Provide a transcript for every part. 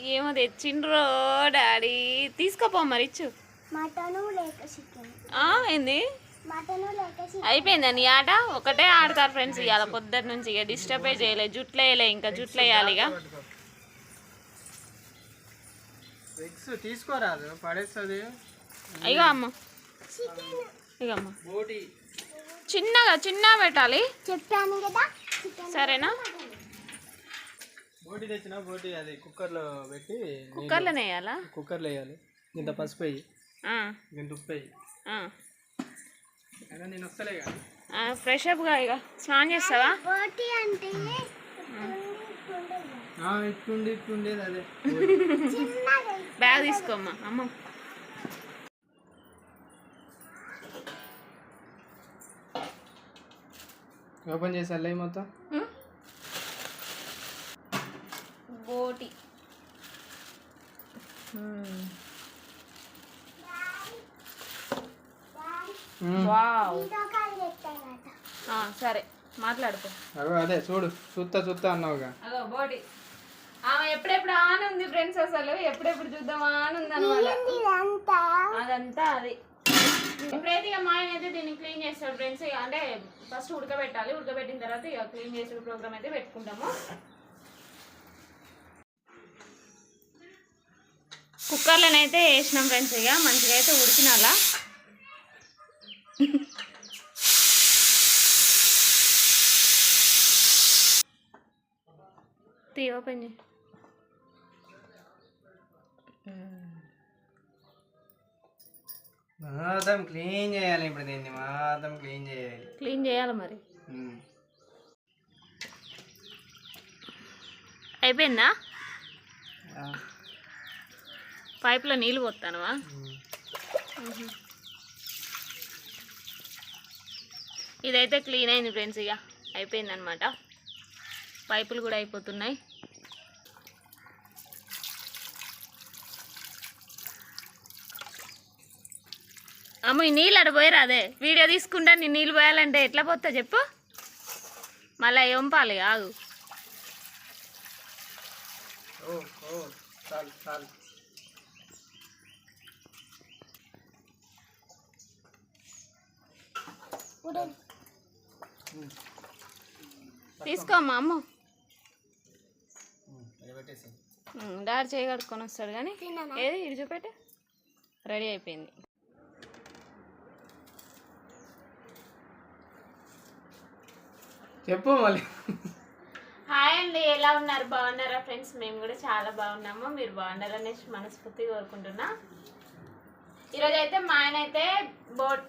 ఏమో తెచ్చిండ్రో డాడీ. తీసుకోపో మరి ఇచ్చు. మటను లేక చికెన్. ఆ, ఏంది? మటను లేక చికెన్. అయిపోయిందా నీ ఆట? ఒకటే ఆడతారు ఫ్రెండ్స్ ఇవాళ పొద్దున్న నుంచి ఇక డిస్టర్బే చేయలేదు. జుట్లు వేయలే ఇంకా జుట్లు వేయాలి ఇక. తీసుకోరాదు పడేస్తుంది. అమ్మ. చికెన్. ఇగో అమ్మ. బోటి. చిన్నగా చిన్నగా పెట్టాలి. చెప్పాను కదా చికెన్ సరేనా? బోటి తెచ్చిన బోటి అది కుక్కర్లో పెట్టి కుక్కర్లోనే వేయాలా? కుక్కర్లో వేయాలి. ఇంత పసుపు వేయి. ఆ, ఇంత ఉప్పు వేయి. ఆ. అయినా నేను వస్తలే ఫ్రెష్ అప్గా ఇక స్నానం చేస్తావా? బోటి అంటే ఇట్టుండి ఇట్టుండేది అదే. బ్యాగ్ తీసుకోమ్మా అమ్మ. ఓపెన్ చేసి అల్లయి మొత్తం బోటి ఆ, సరే మాట్లాడుకో. అదే చూడు చూస్తా చూస్తా అన్నావుగా. అదో బోటి. ఆమె ఎప్పుడెప్పుడు ఆన్ ఉంది ఫ్రెండ్స్ అసలు? ఎప్పుడెప్పుడు చూద్దామా అని ఉంది అనమాట అదంతా అది. ఇప్పుడైతే ఇక మా ఆయన అయితే దీన్ని క్లీన్ చేస్తాడు ఫ్రెండ్స్ ఇక అంటే ఫస్ట్ ఉడకబెట్టాలి. ఉడకబెట్టిన తర్వాత ఇక క్లీన్ చేసే ప్రోగ్రామ్ అయితే పెట్టుకుంటాము. కుక్కర్లోనైతే వేసినాం ఫ్రెండ్స్ ఇక. మంచిగా అయితే ఉడికినాలా. తీ ఓపెన్ చేయి మొత్తం క్లీన్ చేయాలి ఇప్పుడు దీన్ని మొత్తం క్లీన్ చేయాలి. క్లీన్ చేయాలి మరి. ఉమ్. అయిపోయిందా? పైప్లో నీళ్ళు పోతానవా? ఉమ్. ఇదైతే క్లీన్ అయింది ఫ్రెండ్స్ ఇక అయిపోయింది అనమాట పైపులు కూడా అయిపోతున్నాయి. అమ్మ ఈ నీళ్ళు అక్కడ పోయిరా అదే వీడియో తీసుకుంటా నీ నీళ్ళు పోయాలంటే ఎట్లా పోతా చెప్పు. మళ్ళీ ఎంపాలి ఆగు ఓ ఓ చాలు చాలు. తీసుకో అమ్మ అమ్మ. ఉమ్, ఇది పెట్టేసి ఉమ్, డాడీ చేయి కడుక్కొని వస్తాడు కానీ ఏది? ఇది చూపెట్టు. రెడీ అయిపోయింది. చెప్పు మళ్ళీ. హాయ్ అండి ఎలా ఉన్నారు? బాగున్నారా ఫ్రెండ్స్? మేము కూడా చాలా బాగున్నాము. మీరు బాగుండాలని మనస్ఫూర్తిగా కోరుకుంటున్నా. ఈరోజు అయితే మా ఆయన అయితే బోట్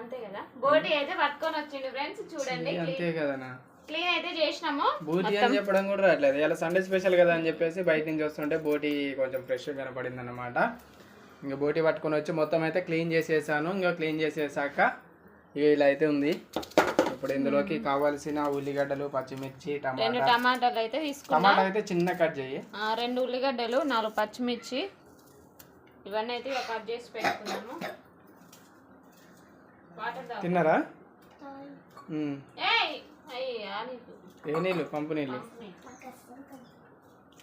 అంతే కదా? బోటి అయితే పట్టుకొని వచ్చిండు ఫ్రెండ్స్ చూడండి. అంతే కదనా క్లీన్ అయితే చేసినాము. బోటి అని చెప్పడం కూడా రావట్లేదు. ఇలా సండే స్పెషల్ కదా అని చెప్పేసి బయట నుంచి వస్తుంటే బోటి కొంచెం ఫ్రెష్గా కనపడింది అనమాట ఇంకా బోటి పట్టుకొని వచ్చి మొత్తం అయితే క్లీన్ చేసేసాను. ఇంకా క్లీన్ చేసేసాక ఇక ఇలా అయితే ఉంది. ఇప్పుడు ఇందులోకి కావాల్సిన ఉల్లిగడ్డలు పచ్చిమిర్చి రెండు టమాటా. టమాటాలు అయితే తీసుకున్నా టమాటా అయితే చిన్న కట్ చేయి. ఆ, రెండు ఉల్లిగడ్డలు నాలుగు పచ్చిమిర్చి. ఇవన్నీ అయితే ఇక కట్ చేసి పెట్టుకున్నాము వాటర్ తాగు. తిన్నారా? ఉమ్. ఏయ్! అయ్యా నీకు ఏ నీళ్ళు? పంపు నీళ్ళు.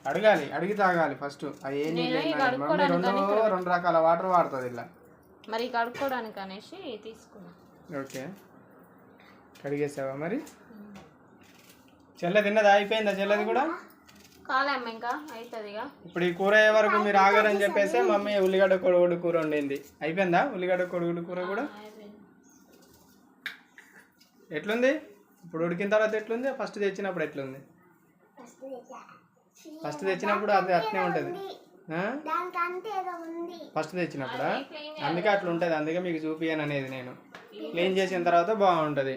అడగాలి అడిగి తాగాలి ఫస్ట్ అవి ఏ నీళ్ళు. మమ్మీ రెండు రెండు రకాల వాటర్ వాడుతుంది ఇలా. మరి కడుక్కోవడానికి అనేసి తీసుకున్నా. ఓకే. కడిగేసావా మరి? చెల్ల తిన్నదా? అయిపోయిందా చెల్లది కూడా? కాలేమ్మ ఇంకా అవుతుంది ఇక ఇప్పుడు ఈ కూర అయ్యే వరకు మీరు ఆగారని చెప్పేసి మమ్మీ ఉల్లిగడ్డ కొడుగుడు కూర వండింది. అయిపోయిందా ఉల్లిగడ్డ కొడుగుడు కూర కూడా? ఎట్లుంది? ఇప్పుడు ఉడికిన తర్వాత ఎట్లుంది? ఫస్ట్ తెచ్చినప్పుడు ఎట్లుంది? ఫస్ట్ తెచ్చినప్పుడు అది అట్నే ఉంటుంది. ఫస్ట్ తెచ్చినప్పుడా? అందుకే అట్లా ఉంటుంది అందుకే మీకు చూపియను అనేది నేను. క్లీన్ చేసిన తర్వాత బాగుంటుంది.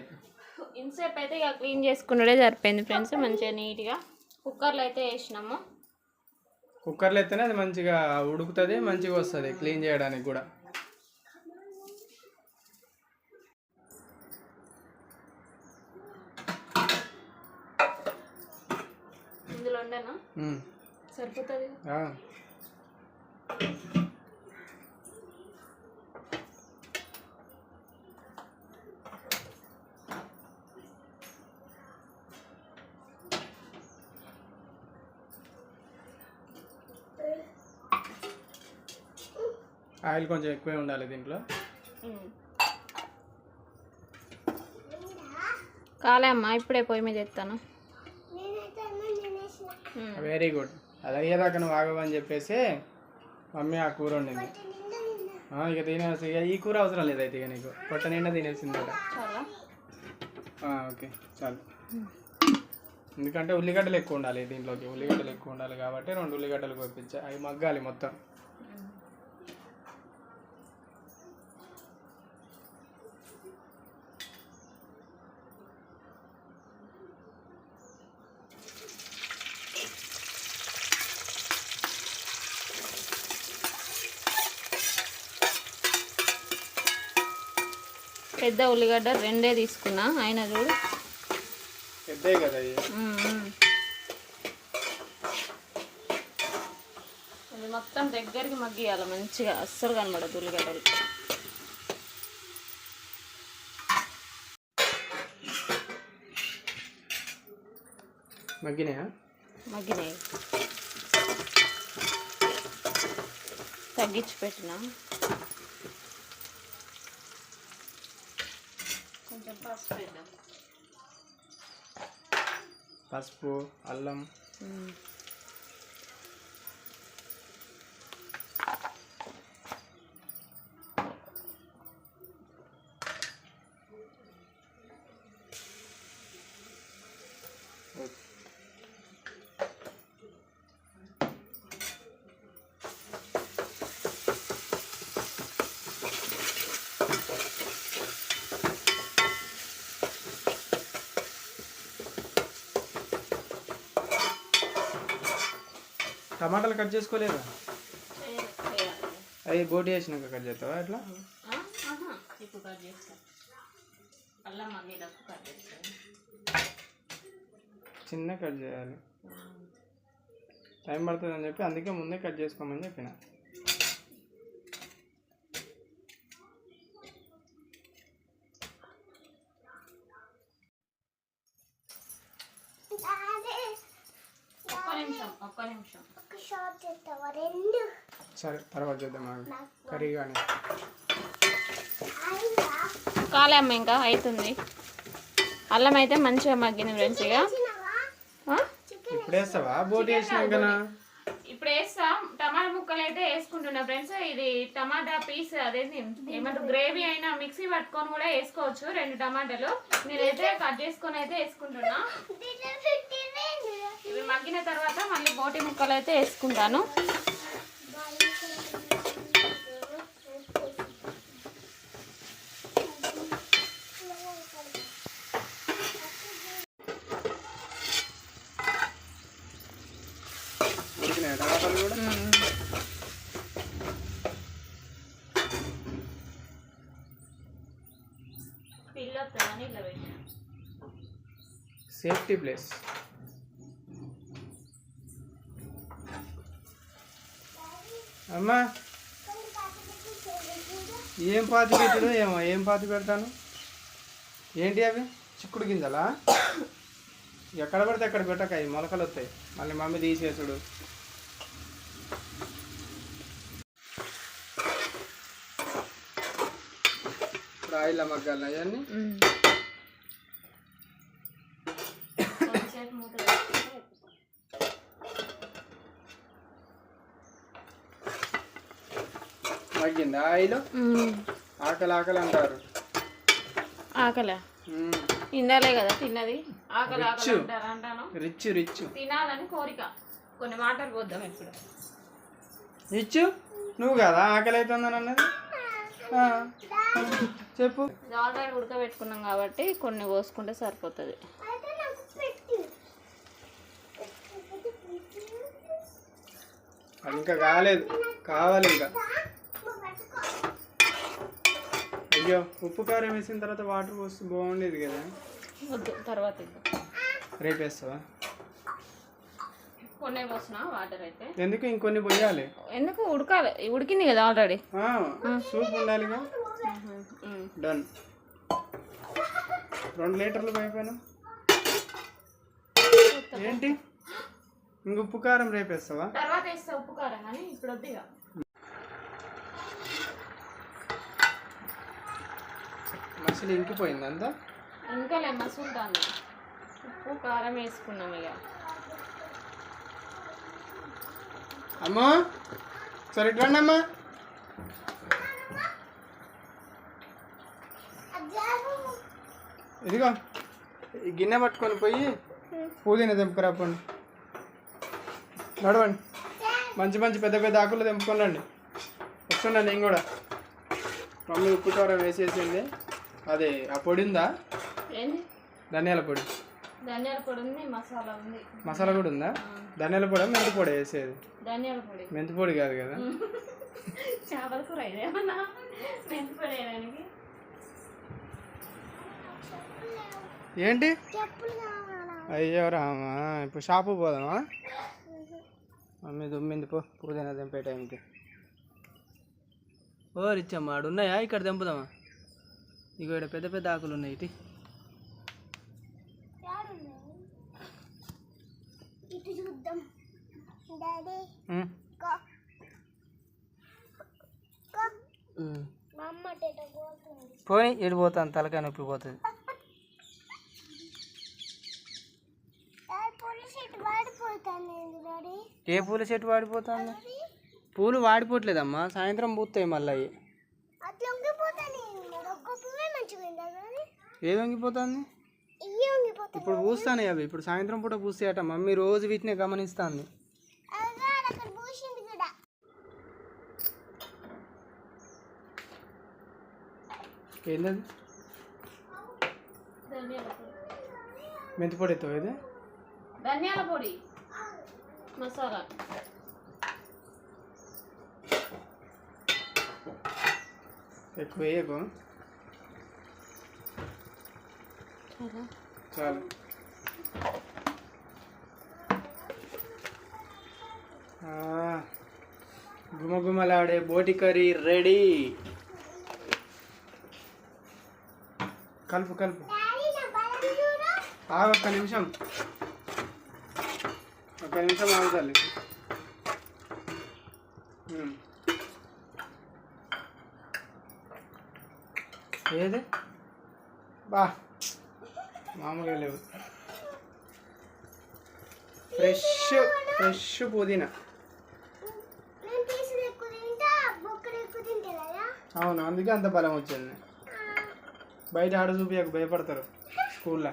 ఇన్సేపు అయితే ఇక క్లీన్ చేసుకున్నదే సరిపోయింది ఫ్రెండ్స్ మంచిగా నీట్గా. కుక్కర్లో అయితే వేసినాము. కుక్కర్లో ఎత్తేనే అది మంచిగా ఉడుకుతుంది మంచిగా వస్తుంది క్లీన్ చేయడానికి కూడా. ఇందులో ఉండను. సరిపోతుంది? ఆయిల్ కొంచెం ఎక్కువే ఉండాలి దీంట్లో. కాలే అమ్మా ఇప్పుడే పొయ్యి మీద ఎత్తాను. వెరీ గుడ్ అది అయ్యేదాకా నువ్వు ఆగవని చెప్పేసి మమ్మీ ఆ కూర వండింది. ఇక తినేసి ఇక ఈ కూర అవసరం లేదు అయితే ఇక నీకు. పొట్ట నిండా తినేసింది ఓకే చాలు. ఎందుకంటే ఉల్లిగడ్డలు ఎక్కువ ఉండాలి దీంట్లోకి. ఉల్లిగడ్డలు ఎక్కువ ఉండాలి కాబట్టి రెండు ఉల్లిగడ్డలు కోపించా అవి మగ్గాలి మొత్తం. పెద్ద ఉల్లిగడ్డ రెండే తీసుకున్నా. అయినా చూడు. కదా. ఇది మొత్తం దగ్గరికి మగ్గియాలి. మంచిగా అస్సలు కనబడదు ఉల్లిగడ్డలు. మగ్గినాయా? మగ్గినాయి. తగ్గించి పెట్టిన. కొంచెం పసుపు వేద్దాం. పసుపు అల్లం. టమాటాలు కట్ చేసుకోలేదా. అవి బోటి వేసినాక కట్ చేస్తావా అట్లా ఆ? ఆహా, ఇప్పుడు కట్ చేస్తా. అల్లం మగ్గేటప్పుడు కట్ చేస్తాను చిన్న కట్ చేయాలి. టైం పడుతుంది అని చెప్పి అందుకే ముందే కట్ చేసుకోమని చెప్పిన అదే ఒక్క నిమిషం ఒక్క నిమిషం. ఒక షాట్ చేస్తావా? రెండు. సరే తర్వాత చేద్దాం. కర్రీ కానీ. కాలే అమ్మ ఇంకా అవుతుంది అల్లం అయితే మంచిగా మగ్గింది ఫ్రెండ్స్ ఇక? ఇప్పుడు వేస్తావా? బోటి వేసినాకనా ఇప్పుడు వేస్తాం. టమాటా ముక్కలు అయితే వేసుకుంటున్నా ఫ్రెండ్స్. ఇది టమాటా పీస్ అదేంటి ఏమంటారు? గ్రేవీ అయినా మిక్సీ పట్టుకొని కూడా వేసుకోవచ్చు రెండు టమాటాలు. నేనైతే కట్ చేసుకొని అయితే వేసుకుంటున్నా. ఇవి మగ్గిన తర్వాత మళ్ళీ బోటి ముక్కలు అయితే వేసుకుంటాను. సేఫ్టీ ప్లేస్ అమ్మా. ఏం పాతి పెట్టాను ఏమో ఏం పాతి పెడతాను? ఏంటి అవి? చిక్కుడు గింజలా? ఎక్కడ పడితే అక్కడ పెట్టక అవి మొలకలు వస్తాయి. మళ్ళీ మమ్మీ తీసేసుడు. ఇప్పుడు ఆయిల్ మగ్గాలి అవన్నీ మగ్గిందా ఆయిల్. ఆకలి ఆకలి అంటారు. ఆకలా. ఇందాలే కదా తిన్నది. ఆకలి ఆకలి రిచ్. అంటారు అంటాను. రిచ్ రిచ్ తినాలని కోరిక. కొన్ని మాటలు పోద్దాం ఇప్పుడు. ఇచ్చు నువ్వు కదా ఆకలి అవుతుందని అన్నది? చెప్పు. ఆల్రెడీ ఉడకబెట్టుకున్నాం కాబట్టి కొన్ని పోసుకుంటే సరిపోతుంది. అది ఇంకా కాలేదు. కావాలి ఇంకా. అయ్యో ఉప్పు కారం వేసిన తర్వాత వాటర్ పోస్తే బాగుండేది కదా. వద్దు తర్వాత రేపు వేస్తావా? కొన్ని పోసిన వాటర్ అయితే. ఎందుకు ఇంకొన్ని పోయాలి? ఎందుకు? ఉడకాలి. ఉడికింది కదా ఆల్రెడీ. సూప్ ఉండాలిగా డన్ రెండు లీటర్లు పైపోయినా ఏంటి? ఇంక ఉప్పు కారం రేపు వేస్తావా? తర్వాత వేస్తే ఉప్పు కారం కానీ ఇప్పుడు వద్దు మసలు ఇంకిపోయింది అంతా? ఇంకా లెమ్మసుంటాను ఉప్పు కారం వేసుకున్నాం ఇక అమ్మో సరే ఇటు రండి అమ్మా ఇదిగో ఈ గిన్నె పట్టుకొని పోయి పుదీనా తెంపుకురాపండి నడవండి. మంచి మంచి పెద్ద పెద్ద ఆకులు తెంపుకొని రండి. వస్తున్నా నేను కూడా. మమ్మీ ఉప్పు కారం వేసేసింది. అదే ఆ పొడి ఉందా? ఏంది? ధనియాల పొడి. ధనియాల పొడి ఉంది మసాలా ఉంది. మసాలా కూడా ఉందా? ధనియాల పొడి మెంతి పొడి వేసేది. ధనియాల పొడి. మెంతి పొడి కాదు కదా? చేపల కూర మెంతి పొడి వేయడానికి. ఏంటి? అయ్యో రామా ఇప్పుడు షాపు పోదామా? మమ్మీ దుమ్మింది పో. పుదీనా తెంపే టైంకి. ఓ రిచ్చమ్మ ఆడు ఉన్నాయా ఇక్కడ తెంపుదామా? ఇగో ఇక్కడ పెద్ద పెద్ద ఆకులు ఉన్నాయి ఇటు. పోనీ ఇటు పోతాను తలకాయ నొప్పి పోతుంది. వాడిపోతాను ఏ పూల చెట్టు వాడిపోతుంది? పూలు వాడిపోవట్లేదమ్మా సాయంత్రం పూస్తాయి మళ్ళీ అవి అట్లా ఉంగిపోతాను ఒక్క పువ్వే మంచిగా ఉందా కానీ ఏది వంగిపోతుంది? ఇప్పుడు పూస్తానే అవి. ఇప్పుడు సాయంత్రం పూట పూస్తాయట. మమ్మీ రోజు వీటిని గమనిస్తుంది. ఏంటది మెంతి పొడి ఎత్తావు ఇది? ధనియాల పొడి. మసాలా. ఎక్కువ వేయకు. చాలు ఆ, గుమగుమలాడే బోటి కర్రీ రెడీ కలుపు కలుపు డాడీ నా బలం చూడు ఆగు ఒక్క నిమిషం ఒక్క నిమిషం ఆగుతాలి ఏది బా మామూలుగా లేవు. ఫ్రెష్ ఫ్రెష్ పుదీనా. అవును అందుకే అంత బలం వచ్చింది. బయట ఆడ చూపియకు భయపడతారు స్కూల్లో.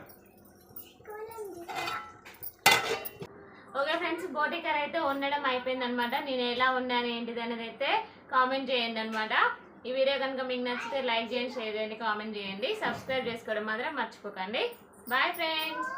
ఓకే ఫ్రెండ్స్ బోటి కర్రీ అయితే వండడం అయిపోయింది అనమాట నేను ఎలా వండాను ఏంటిది అనేది అయితే కామెంట్ చేయండి అనమాట ఈ వీడియో కనుక మీకు నచ్చితే లైక్ చేయండి షేర్ చేయండి కామెంట్ చేయండి. సబ్స్క్రైబ్ చేసుకోవడం మాత్రం మర్చిపోకండి. Bye friends